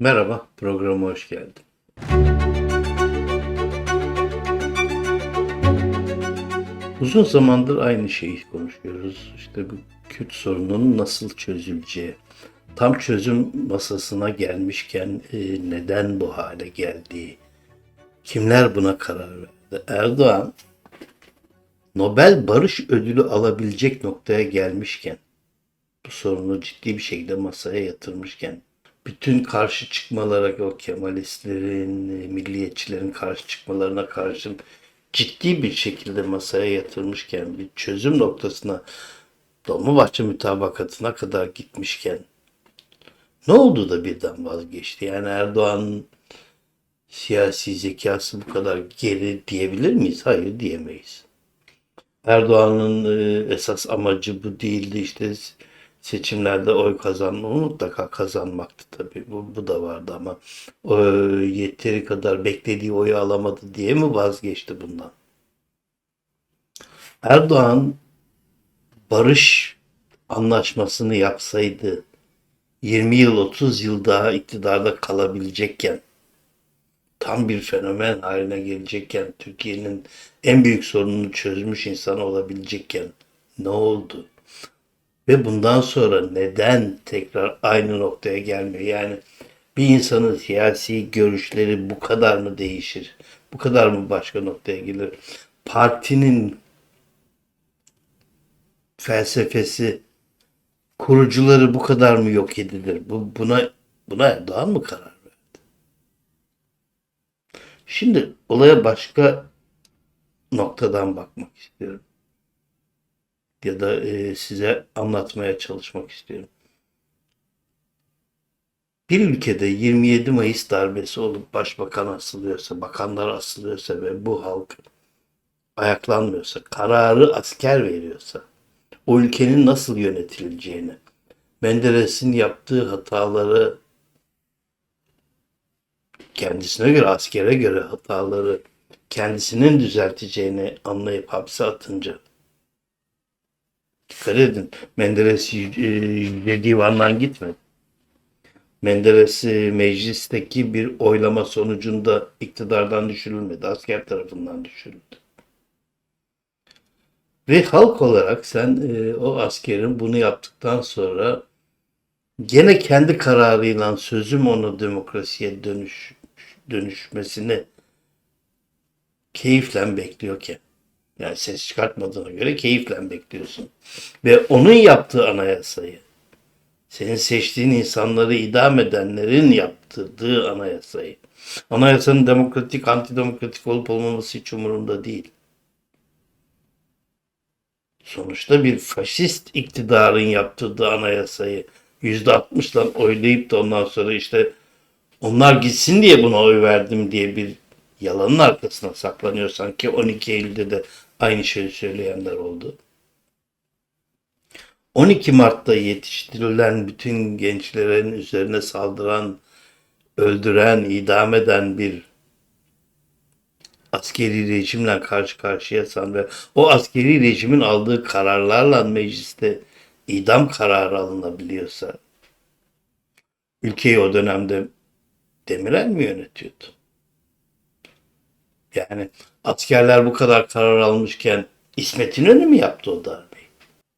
Merhaba, programa hoş geldin. Uzun zamandır aynı şeyi konuşuyoruz. İşte bu Kürt sorununun nasıl çözüleceği. Tam çözüm masasına gelmişken e, neden bu hale geldiği, kimler buna karar verdi? Erdoğan Nobel Barış Ödülü alabilecek noktaya gelmişken, bu sorunu ciddi bir şekilde masaya yatırmışken, bütün karşı çıkmalara, o Kemalistlerin, milliyetçilerin karşı çıkmalarına karşın ciddi bir şekilde masaya yatırmışken, bir çözüm noktasına, Dolmabahçe mütabakatına kadar gitmişken, ne oldu da birden vazgeçti? Yani Erdoğan'ın siyasi zekası bu kadar geri diyebilir miyiz? Hayır diyemeyiz. Erdoğan'ın e, esas amacı bu değildi işte seçimlerde oy kazanma mutlaka kazanmaktı tabii bu, bu da vardı ama o, yeteri kadar beklediği oyu alamadı diye mi vazgeçti bundan? Erdoğan barış anlaşmasını yapsaydı 20 yıl 30 yıl daha iktidarda kalabilecekken tam bir fenomen haline gelecekken Türkiye'nin en büyük sorununu çözmüş insan olabilecekken ne oldu? Ve bundan sonra neden tekrar aynı noktaya gelmiyor? Yani bir insanın siyasi görüşleri bu kadar mı değişir? Bu kadar mı başka noktaya gelir? Partinin felsefesi, kurucuları bu kadar mı yok edilir? Bu, buna buna Erdoğan mı karar verdi? Şimdi olaya başka noktadan bakmak istiyorum ya da e, size anlatmaya çalışmak istiyorum. Bir ülkede 27 Mayıs darbesi olup başbakan asılıyorsa, bakanlar asılıyorsa ve bu halk ayaklanmıyorsa, kararı asker veriyorsa, o ülkenin nasıl yönetileceğini, Menderes'in yaptığı hataları kendisine göre, askere göre hataları kendisinin düzelteceğini anlayıp hapse atınca Dikkat edin. Menderes Yüce Divan'dan gitmedi. Menderes e, meclisteki bir oylama sonucunda iktidardan düşürülmedi. Asker tarafından düşürüldü. Ve halk olarak sen e, o askerin bunu yaptıktan sonra gene kendi kararıyla sözüm onu demokrasiye dönüş dönüşmesini keyifle bekliyorken yani ses çıkartmadığına göre keyifle bekliyorsun. Ve onun yaptığı anayasayı, senin seçtiğin insanları idam edenlerin yaptırdığı anayasayı, anayasanın demokratik, antidemokratik olup olmaması hiç umurumda değil. Sonuçta bir faşist iktidarın yaptırdığı anayasayı %60'la oylayıp da ondan sonra işte onlar gitsin diye buna oy verdim diye bir yalanın arkasına saklanıyorsan ki 12 Eylül'de de aynı şeyi söyleyenler oldu. 12 Mart'ta yetiştirilen bütün gençlerin üzerine saldıran, öldüren, idam eden bir askeri rejimle karşı karşıyasan ve o askeri rejimin aldığı kararlarla mecliste idam kararı alınabiliyorsa ülkeyi o dönemde Demirel mi yönetiyordu? Yani askerler bu kadar karar almışken İsmet İnönü mü yaptı o darbeyi?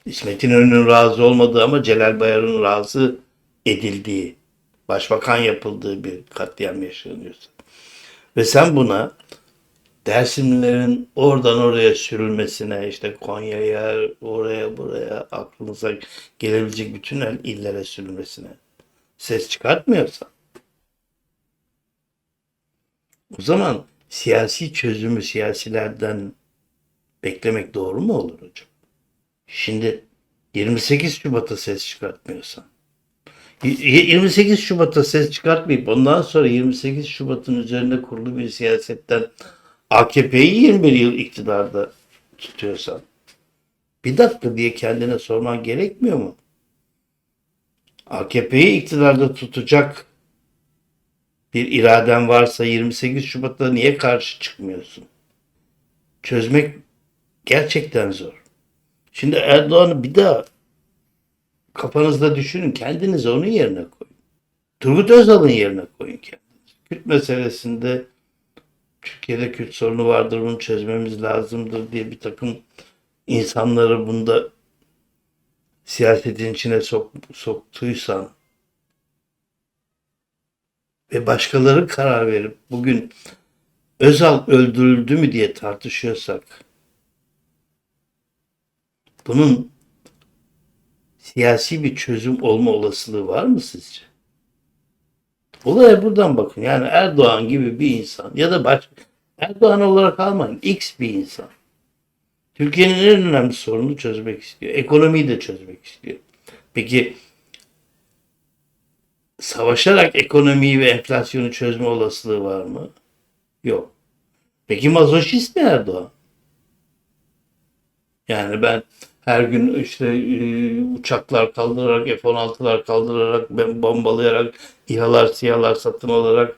İsmet İnönü'nün razı olmadığı ama Celal Bayar'ın razı edildiği, başbakan yapıldığı bir katliam yaşanıyorsa. Ve sen buna Dersimlilerin oradan oraya sürülmesine, işte Konya'ya, oraya buraya, aklınıza gelebilecek bütün illere sürülmesine ses çıkartmıyorsan o zaman siyasi çözümü siyasilerden beklemek doğru mu olur hocam? Şimdi 28 Şubat'a ses çıkartmıyorsan 28 Şubat'a ses çıkartmayıp ondan sonra 28 Şubat'ın üzerine kurulu bir siyasetten AKP'yi 21 yıl iktidarda tutuyorsan bir dakika diye kendine sorman gerekmiyor mu? AKP'yi iktidarda tutacak bir iraden varsa 28 Şubat'ta niye karşı çıkmıyorsun? Çözmek gerçekten zor. Şimdi Erdoğan'ı bir daha kafanızda düşünün. Kendinizi onun yerine koyun. Turgut Özal'ın yerine koyun kendinizi. Kürt meselesinde Türkiye'de Kürt sorunu vardır, bunu çözmemiz lazımdır diye bir takım insanları bunda siyasetin içine sok, soktuysan ve başkaları karar verip bugün Özal öldürüldü mü diye tartışıyorsak bunun siyasi bir çözüm olma olasılığı var mı sizce? Olaya buradan bakın. Yani Erdoğan gibi bir insan ya da başka Erdoğan olarak almayın. X bir insan. Türkiye'nin en önemli sorununu çözmek istiyor. Ekonomiyi de çözmek istiyor. Peki savaşarak ekonomiyi ve enflasyonu çözme olasılığı var mı? Yok. Peki mazoşist mi Erdoğan? Yani ben her gün işte e, uçaklar kaldırarak, F-16'lar kaldırarak, ben bombalayarak, İHA'lar, SİHA'lar satın alarak,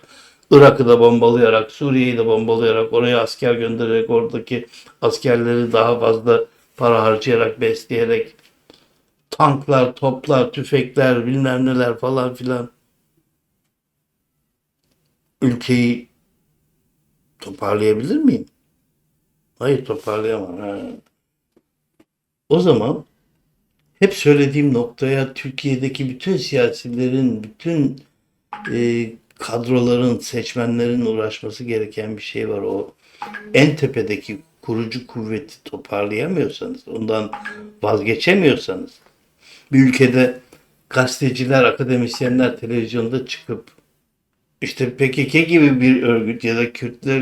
Irak'ı da bombalayarak, Suriye'yi de bombalayarak, oraya asker göndererek, oradaki askerleri daha fazla para harcayarak, besleyerek, tanklar, toplar, tüfekler, bilmem neler falan filan ülkeyi toparlayabilir miyim? Hayır toparlayamam. Ha. O zaman hep söylediğim noktaya Türkiye'deki bütün siyasilerin, bütün e, kadroların, seçmenlerin uğraşması gereken bir şey var. O en tepedeki kurucu kuvveti toparlayamıyorsanız, ondan vazgeçemiyorsanız, bir ülkede gazeteciler, akademisyenler televizyonda çıkıp işte PKK gibi bir örgüt ya da Kürtler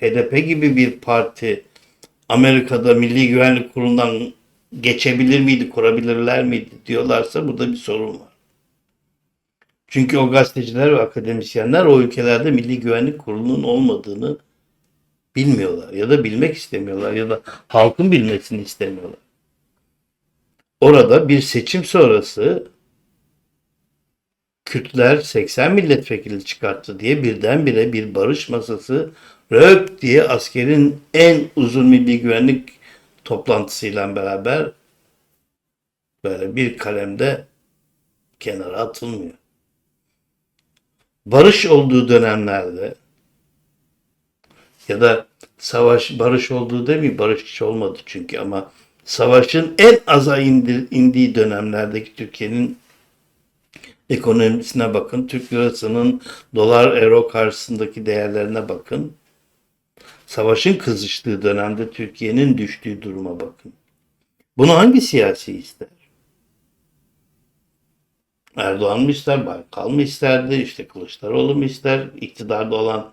HDP gibi bir parti Amerika'da Milli Güvenlik Kurulu'ndan geçebilir miydi, kurabilirler miydi diyorlarsa burada bir sorun var. Çünkü o gazeteciler ve akademisyenler o ülkelerde Milli Güvenlik Kurulu'nun olmadığını bilmiyorlar ya da bilmek istemiyorlar ya da halkın bilmesini istemiyorlar. Orada bir seçim sonrası Kürtler 80 milletvekili çıkarttı diye birdenbire bir barış masası röp diye askerin en uzun milli güvenlik toplantısıyla beraber böyle bir kalemde kenara atılmıyor. Barış olduğu dönemlerde ya da savaş barış olduğu demeyeyim barış hiç olmadı çünkü ama savaşın en aza indir, indiği dönemlerdeki Türkiye'nin ekonomisine bakın. Türk lirasının dolar euro karşısındaki değerlerine bakın. Savaşın kızıştığı dönemde Türkiye'nin düştüğü duruma bakın. Bunu hangi siyasi ister? Erdoğan mı ister, Baykal mı isterdi, işte Kılıçdaroğlu mu ister, iktidarda olan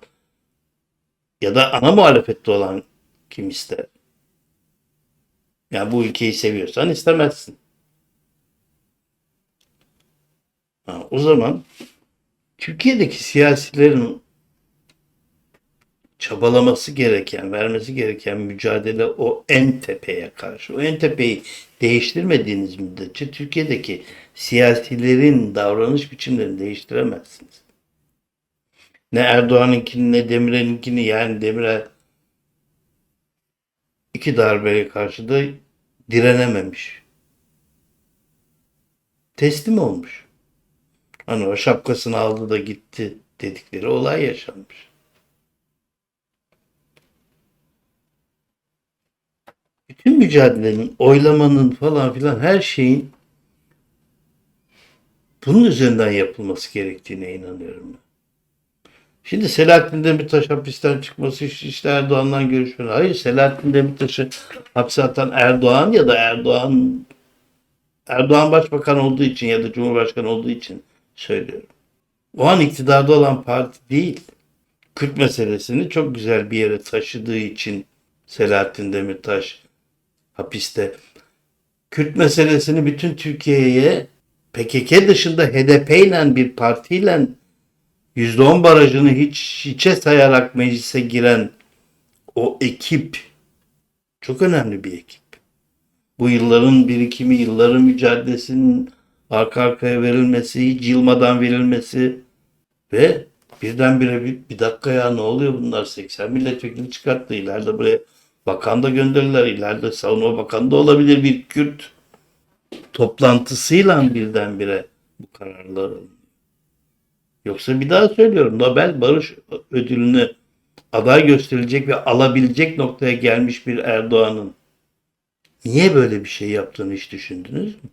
ya da ana muhalefette olan kim ister? Yani bu ülkeyi seviyorsan istemezsin. O zaman Türkiye'deki siyasilerin çabalaması gereken, vermesi gereken mücadele o en tepeye karşı. O en tepeyi değiştirmediğiniz müddetçe Türkiye'deki siyasilerin davranış biçimlerini değiştiremezsiniz. Ne Erdoğan'ınkini ne Demirel'inkini yani Demirel iki darbeye karşı da direnememiş. Teslim olmuş. Hani o şapkasını aldı da gitti dedikleri olay yaşanmış. Bütün mücadelenin, oylamanın falan filan her şeyin bunun üzerinden yapılması gerektiğine inanıyorum. Şimdi Selahattin Demirtaş hapisten çıkması işte Erdoğan'dan görüşmeler. Hayır Selahattin Demirtaş'ı hapse atan Erdoğan ya da Erdoğan Erdoğan başbakan olduğu için ya da cumhurbaşkanı olduğu için söylüyorum. O an iktidarda olan parti değil. Kürt meselesini çok güzel bir yere taşıdığı için Selahattin Demirtaş hapiste. Kürt meselesini bütün Türkiye'ye PKK dışında HDP ile bir partiyle %10 barajını hiç hiçe sayarak meclise giren o ekip çok önemli bir ekip. Bu yılların birikimi, yılların mücadelesinin arka arkaya verilmesi, hiç yılmadan verilmesi ve birdenbire bir, bir dakika ya ne oluyor bunlar 80 milletvekili çıkarttı. İleride buraya bakan da gönderirler. İleride savunma bakanı da olabilir bir Kürt toplantısıyla birdenbire bu kararlar. Yoksa bir daha söylüyorum Nobel Barış Ödülünü aday gösterilecek ve alabilecek noktaya gelmiş bir Erdoğan'ın niye böyle bir şey yaptığını hiç düşündünüz mü?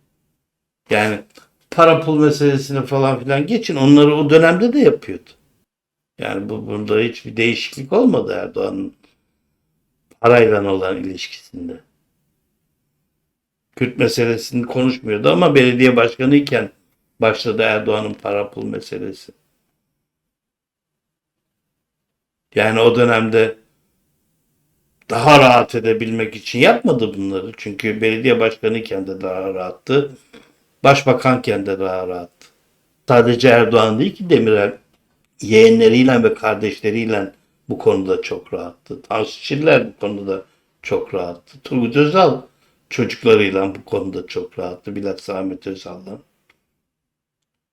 Yani para pul meselesini falan filan geçin onları o dönemde de yapıyordu. Yani bu bunda hiçbir değişiklik olmadı Erdoğan'ın parayla olan ilişkisinde. Kürt meselesini konuşmuyordu ama belediye başkanı iken başladı Erdoğan'ın para pul meselesi. Yani o dönemde daha rahat edebilmek için yapmadı bunları. Çünkü belediye başkanı iken de daha rahattı. Başbakanken de daha rahattı. Sadece Erdoğan değil ki Demirel yeğenleriyle ve kardeşleriyle bu konuda çok rahattı. Tansu Çiller bu konuda çok rahattı. Turgut Özal çocuklarıyla bu konuda çok rahattı. Bilhassa Ahmet Özal'la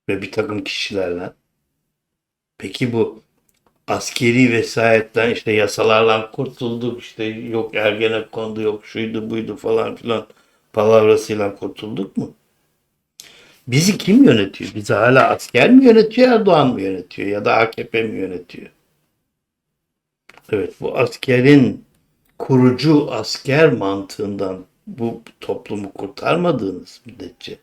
ve bir takım kişilerle. Peki bu askeri vesayetten işte yasalarla kurtulduk işte yok Ergenekon'du yok şuydu buydu falan filan palavrasıyla kurtulduk mu? Bizi kim yönetiyor? Bizi hala asker mi yönetiyor Erdoğan mı yönetiyor ya da AKP mi yönetiyor? Evet bu askerin kurucu asker mantığından bu toplumu kurtarmadığınız müddetçe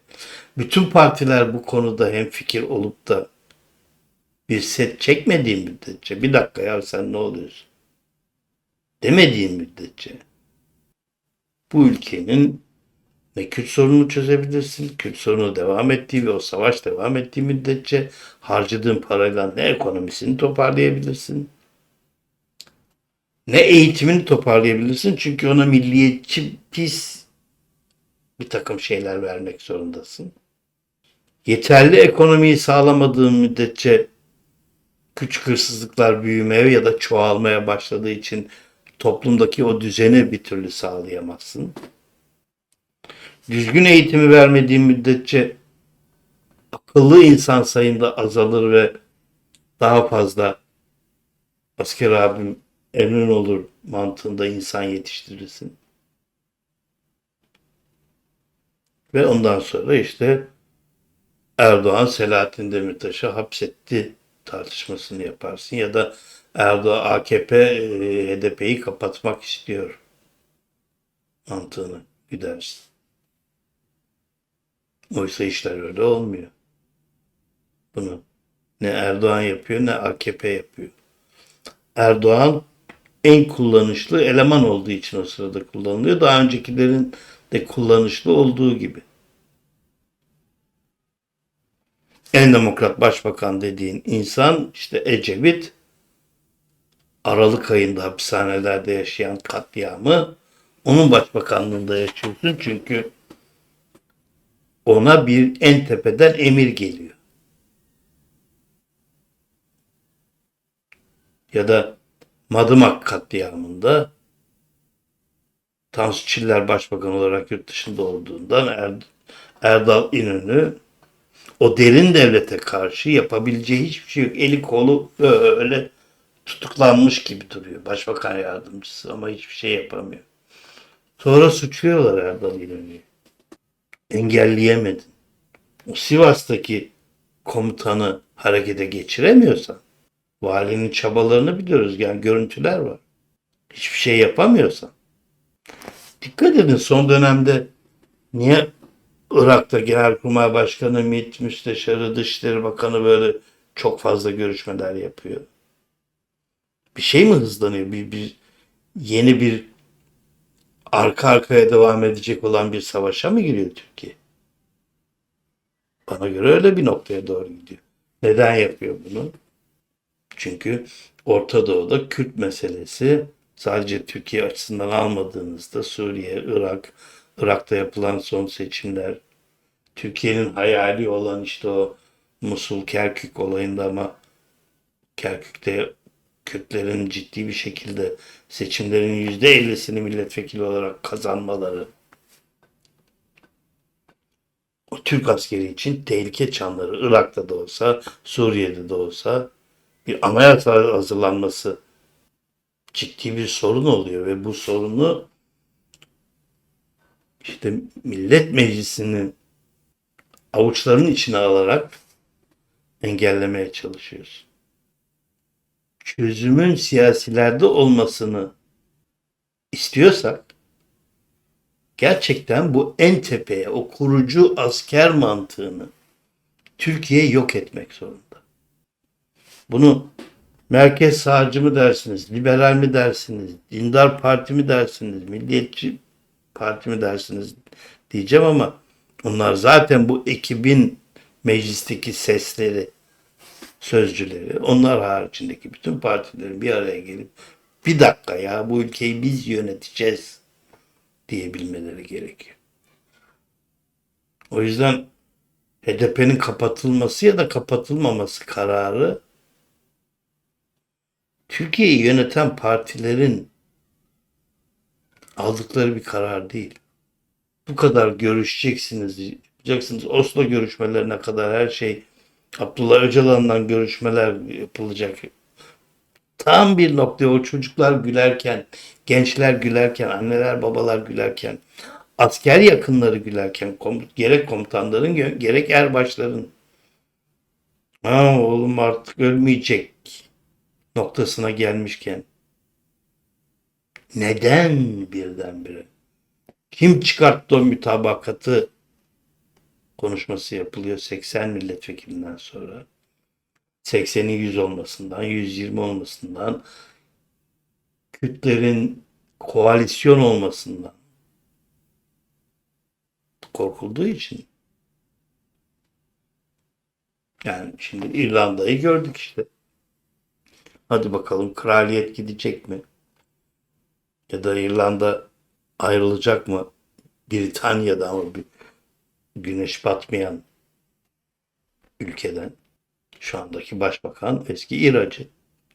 bütün partiler bu konuda hemfikir olup da bir set çekmediğin müddetçe bir dakika ya sen ne oluyorsun demediğin müddetçe bu ülkenin ne Kürt sorununu çözebilirsin, Kürt sorunu devam ettiği ve o savaş devam ettiği müddetçe harcadığın parayla ne ekonomisini toparlayabilirsin, ne eğitimini toparlayabilirsin çünkü ona milliyetçi pis bir takım şeyler vermek zorundasın. Yeterli ekonomiyi sağlamadığın müddetçe küçük hırsızlıklar büyümeye ya da çoğalmaya başladığı için toplumdaki o düzeni bir türlü sağlayamazsın. Düzgün eğitimi vermediğin müddetçe akıllı insan sayında azalır ve daha fazla asker abim emin olur mantığında insan yetiştirirsin. Ve ondan sonra işte Erdoğan Selahattin Demirtaş'ı hapsetti tartışmasını yaparsın ya da Erdoğan AKP e, HDP'yi kapatmak istiyor mantığını güdersin. Oysa işler öyle olmuyor. Bunu ne Erdoğan yapıyor ne AKP yapıyor. Erdoğan en kullanışlı eleman olduğu için o sırada kullanılıyor. Daha öncekilerin de kullanışlı olduğu gibi. En demokrat başbakan dediğin insan işte Ecevit Aralık ayında hapishanelerde yaşayan katliamı onun başbakanlığında yaşıyorsun çünkü ona bir en tepeden emir geliyor. Ya da Madımak katliamında Tansu Çiller Başbakan olarak yurt dışında olduğundan er, Erdal İnönü o derin devlete karşı yapabileceği hiçbir şey yok. Eli kolu öyle tutuklanmış gibi duruyor. Başbakan yardımcısı ama hiçbir şey yapamıyor. Sonra suçluyorlar Erdal İnönü'yü. Engelleyemedin. Sivas'taki komutanı harekete geçiremiyorsan valinin çabalarını biliyoruz. Yani görüntüler var. Hiçbir şey yapamıyorsan. Dikkat edin son dönemde niye Irak'ta Genelkurmay Başkanı, MİT, Müsteşarı, Dışişleri Bakanı böyle çok fazla görüşmeler yapıyor. Bir şey mi hızlanıyor? Bir, bir yeni bir arka arkaya devam edecek olan bir savaşa mı giriyor Türkiye? Bana göre öyle bir noktaya doğru gidiyor. Neden yapıyor bunu? Çünkü Orta Doğu'da Kürt meselesi sadece Türkiye açısından almadığınızda Suriye, Irak, Irak'ta yapılan son seçimler, Türkiye'nin hayali olan işte o Musul, Kerkük olayında ama Kerkük'te Kürtlerin ciddi bir şekilde seçimlerin yüzde ellisini milletvekili olarak kazanmaları o Türk askeri için tehlike çanları Irak'ta da olsa Suriye'de de olsa bir anayasa hazırlanması ciddi bir sorun oluyor ve bu sorunu işte Millet Meclisi'nin avuçlarının içine alarak engellemeye çalışıyorsun. Çözümün siyasilerde olmasını istiyorsak gerçekten bu en tepeye, o kurucu asker mantığını Türkiye yok etmek zorunda. Bunu merkez sağcı mı dersiniz, liberal mi dersiniz, dindar parti mi dersiniz, milliyetçi parti mi dersiniz diyeceğim ama onlar zaten bu ekibin meclisteki sesleri, sözcüleri, onlar haricindeki bütün partilerin bir araya gelip bir dakika ya bu ülkeyi biz yöneteceğiz diyebilmeleri gerekiyor. O yüzden HDP'nin kapatılması ya da kapatılmaması kararı Türkiye'yi yöneten partilerin aldıkları bir karar değil. Bu kadar görüşeceksiniz, yapacaksınız. Oslo görüşmelerine kadar her şey Abdullah Öcalan'dan görüşmeler yapılacak. Tam bir noktaya o çocuklar gülerken, gençler gülerken, anneler babalar gülerken, asker yakınları gülerken, gerek komutanların gerek erbaşların ha, oğlum artık ölmeyecek noktasına gelmişken neden birdenbire? Kim çıkarttı o mütabakatı konuşması yapılıyor 80 milletvekilinden sonra. 80'in 100 olmasından, 120 olmasından, Kürtlerin koalisyon olmasından korkulduğu için. Yani şimdi İrlanda'yı gördük işte. Hadi bakalım kraliyet gidecek mi? Ya da İrlanda ayrılacak mı? Britanya'da ama bir güneş batmayan ülkeden. Şu andaki başbakan eski İracı.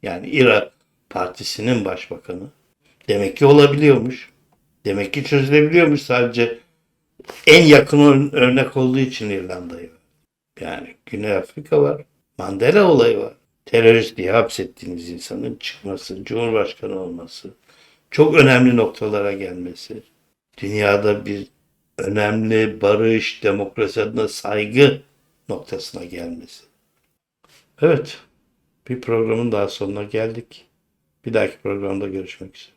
Yani İra partisinin başbakanı. Demek ki olabiliyormuş. Demek ki çözülebiliyormuş sadece en yakın ör- örnek olduğu için İrlanda'yı. Yani Güney Afrika var. Mandela olayı var. Terörist diye hapsettiğiniz insanın çıkması, cumhurbaşkanı olması, çok önemli noktalara gelmesi, dünyada bir önemli barış, demokrasi adına saygı noktasına gelmesi. Evet, bir programın daha sonuna geldik. Bir dahaki programda görüşmek üzere.